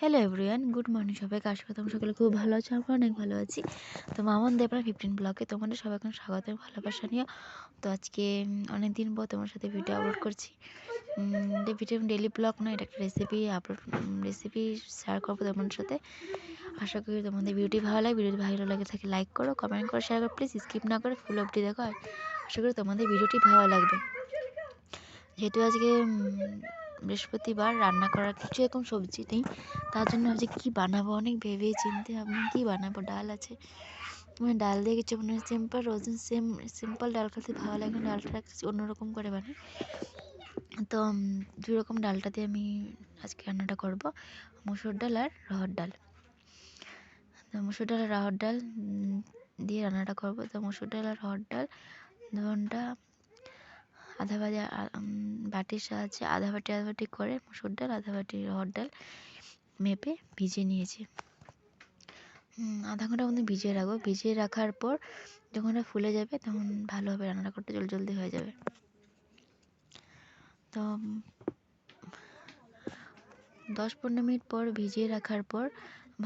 Hello everyone good morning সবাইকে। আশা করি তোমরা সকলে খুব ভালো আছো আমরা অনেক ভালো আছি। তো মামন দেবরা ফিফটিন ব্লগে তোমাদের সবাইকে স্বাগত ভালোবাসা নিয়ে। তো আজকে অনেক দিন পর তোমার সাথে ভিডিও আপলোড করছি। ভিডিও ডেলি ব্লগ নয়, এটা একটা রেসিপি আপলোড রেসিপি শেয়ার করব তোমাদের সাথে। আশা করি তোমাদের ভিডিওটি ভালো লাগে ভিডিওটি ভালো লাগে থাকে লাইক করো কমেন্ট করো শেয়ার করো প্লিজ স্কিপ না করে ফুল অবধি দেখো। আর আশা করি তোমাদের ভিডিওটি ভালো লাগবে। যেহেতু আজকে বৃহস্পতিবার রান্না করার কিছু এরকম সবজি নেই। তার জন্য ভাবছি, কী বানাবো? অনেক ভেবে চিনতে ভাবলাম, কী বানাবো? ডাল আছে। মানে ডাল দিয়ে কিছু মানে সিম্পল রোজ সেম, সিম্পল ডাল খেতে ভালো লাগে ডালটা অন্যরকম করে বানাই। তো দুই রকম ডালটা দিয়ে আমি আজকে রান্নাটা করব। মুসুর ডাল আর রহর ডাল। তো মুসুর ডাল আর রহর ডাল দিয়ে রান্নাটা করব। তো মুসুর ডাল আর রহর ডাল ধরনটা আধা ভাজা বাটির সাহায্যে আধা বাটি আধা বাটি করে মুসুর ডাল, আধা বাটি রহর ডাল মেপে ভিজিয়ে নিয়েছি। আধা ঘণ্টা মধ্যে ভিজিয়ে রাখব। ভিজিয়ে রাখার পর যখন ওটা ফুলে যাবে তখন ভালোভাবে রান্নাটা করতে জল জলদি হয়ে যাবে। তো দশ পনেরো মিনিট পর ভিজিয়ে রাখার পর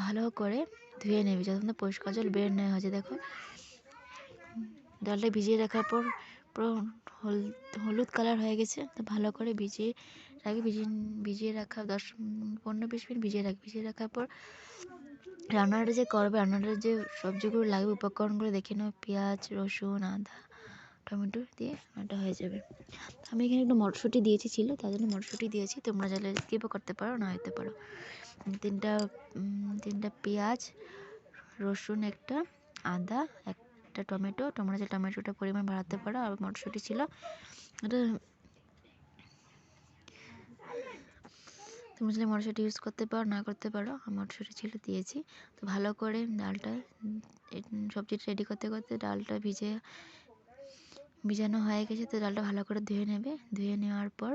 ভালো করে ধুয়ে নেবে যতক্ষণ পরিষ্কার জল বের নেওয়া হয়েছে দেখো জলটা ভিজিয়ে রাখার পর পুরো হলুদ কালার হয়ে গেছে। তো ভালো করে ভিজিয়ে রাখি, ভিজিয়ে ভিজিয়ে রাখা দশ পনেরো বিশ মিনিট ভিজিয়ে রাখি। ভিজিয়ে রাখার পর রান্নাটা যে করবে রান্নাটার যে সবজিগুলো লাগবে, উপকরণগুলো দেখে নাও। পেঁয়াজ, রসুন, আদা, টমেটো দিয়ে রান্নাটা হয়ে যাবে। আমি এখানে একটু মটরশুঁটি দিয়েছি ছিল, তার জন্য মটরশুঁটি দিয়েছি। তোমরা চাইলে স্কিপও করতে পারো, না হতে পারো। তিনটা তিনটা পেঁয়াজ, রসুন একটা, আদা এক একটা টমেটো, তোমরা যে টমেটোটা পরিমাণ বাড়াতে পারো, আর মটরশুঁটি ছিল। তুমি যদি মটরশুঁটি ইউজ করতে পারো, না করতে পারো মটরশুঁটি ছিল দিয়েছি। তো ভালো করে ডালটা সবজিটা রেডি করতে করতে ডালটা ভিজে, ভিজানো হয়ে গেছে, তো ডালটা ভালো করে ধুয়ে নেবে। ধুয়ে নেওয়ার পর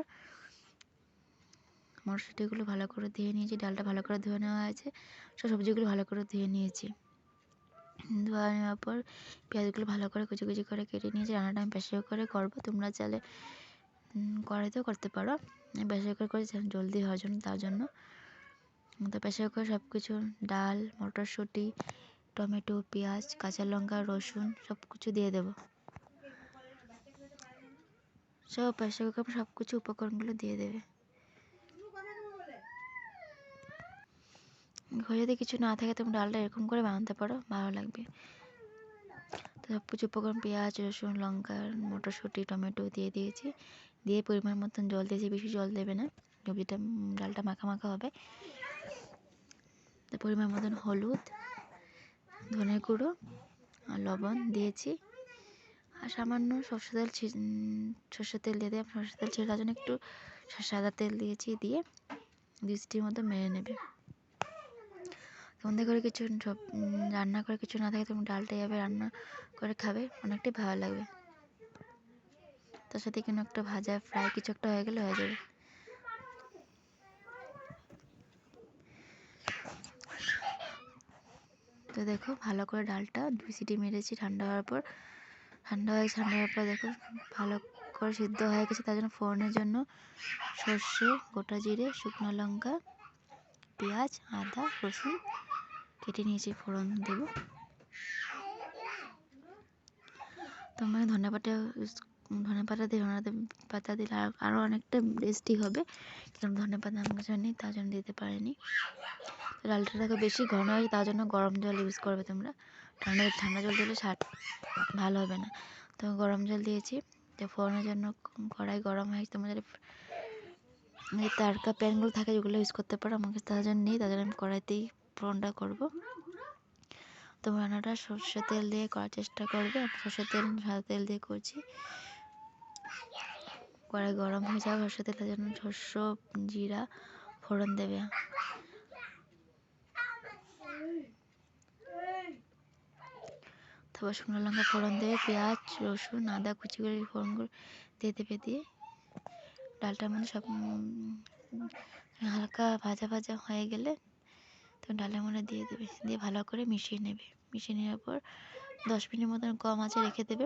মটরশুঁটিগুলো ভালো করে ধুয়ে নিয়েছি, ডালটা ভালো করে ধুয়ে নেওয়া হয়েছে। সব সবজিগুলো ভালো করে ধুয়ে নিয়েছি। ধোয়া নেওয়ার পর পেঁয়াজগুলো ভালো করে কুচি কুচি করে কেটে নিয়েছি রান্নাটা আমি প্রেসার করে করব, তোমরা চাইলে কড়াইতেও করতে পারো। প্রেসার করে করে জলদি হওয়ার জন্য, তার জন্য। তো প্রেসার করে সব কিছু ডাল, মটরশুঁটি, টমেটো, পেঁয়াজ, কাঁচা লঙ্কা, রসুন সব কিছু দিয়ে দেবো। সব প্রেসার কুকার সব কিছু উপকরণগুলো দিয়ে দেবে। ঘরে যদি কিছু না থাকে তুমি ডালটা এরকম করে বানাতে পারো, ভালো লাগবে। তো সব কিছু উপকরণ, পেঁয়াজ, রসুন, লঙ্কা, মটরশুঁটি, টমেটো দিয়ে দিয়েছি। দিয়ে পরিমাণ মতন জল দিয়েছি, বেশি জল দেবে না, সবজিটা ডালটা মাখা মাখা হবে। পরিমাণ মতন হলুদ, ধনে গুঁড়ো, আর লবণ দিয়েছি। আর সামান্য সর্ষে তেল সর্ষের তেল দিয়ে দিলাম। সর্ষের তেল ছেড়ে জন্য একটু সাদা তেল দিয়েছি, দিয়ে দুই সিটির মতো মেরে নেবে। তোমাদের করে কিছু সব রান্না করে কিছু না থাকে তুমি ডালটা এভাবে রান্না করে খাবে, অনেকটাই ভালো লাগবে। তার সাথে কোনো একটা ভাজা ফ্রাই কিছু একটা হয়ে গেলে হয়ে যাবে। তো দেখো ভালো করে ডালটা দুই সিটি মেরেছি ঠান্ডা হওয়ার পর। ঠান্ডা হয়ে ঠান্ডা হওয়ার পর দেখো ভালো করে সিদ্ধ হয়ে গেছে তার জন্য ফোড়নের জন্য সর্ষে, গোটা জিরে, শুকনো লঙ্কা, পেঁয়াজ, আদা, রসুন কেটে নিয়েছি, ফোড়ন দেবো। তোমরা ধনে পাতা ধনে পাতা দিয়ে ধনে পাতা দিলে আরও অনেকটা টেস্টি হবে। কারণ ধনে পাতা আমার কাছে নেই তার জন্য দিতে পারিনি। ডালটা দেখো বেশি ঘন হয় তার জন্য গরম জল ইউজ করবে তোমরা। ঠান্ডা ঠান্ডা জল দিলে স্বাদ ভালো হবে না। তো গরম জল দিয়েছি। তো ফোড়নের জন্য কড়াই গরম হয় তোমাদের তারকা প্যানগুলো থাকে যেগুলো ইউজ করতে পারো, আমাকে তার জন্য নেই, তার জন্য আমি কড়াইতেই ফোড়নটা করব। তো রান্নাটা সর্ষে তেল দিয়ে করার চেষ্টা করবে। আমি সর্ষের তেল, সাদা তেল দিয়ে করছি। কড়াই গরম হয়ে যাবে। সর্ষে তেলের জন্য শস্য জিরা, ফোড়ন দেবে। তারপর শুকনো লঙ্কা ফোড়ন দেবে, পেঁয়াজ, রসুন, আদা কুচি করে ফোড়নগুলো দিয়ে দেবে দিয়ে। ডালটা মানে সব হালকা ভাজা ভাজা হয়ে গেলে তো ডালের মধ্যে দিয়ে দেবে, দিয়ে ভালো করে মিশিয়ে নেবে। মিশিয়ে নেওয়ার পর দশ মিনিট মতন কম আছে রেখে দেবে।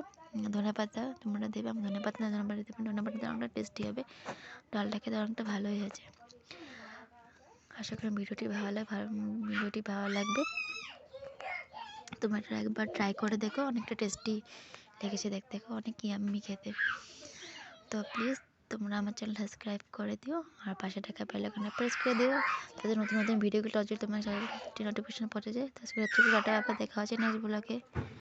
ধনে পাতা তোমরা দেবে আমি ধনে পাতা ধনে পাতা দেবে, ধনে পাতা অনেকটা টেস্টি হবে। ডালটা খেতে অনেকটা ভালোই হয়েছে। আশা করি ভিডিওটি ভালো লাগে ভিডিওটি ভালো লাগবে। তোমরা একবার ট্রাই করে দেখো, অনেকটা টেস্টি লেগেছে দেখতে। দেখো, অনেক ইয়াম্মি খেতে। তো প্লিজ তোমরা আমার চ্যানেল সাবস্ক্রাইব করে দিও, আর পাশে টাকা বেল আইকনে প্রেস করে দিও, তাতে নতুন নতুন ভিডিওগুলো যদি তোমার নোটিফিকেশন পড়ে যায়। তো টাটা দেখা হচ্ছে নেক্সট ব্লগে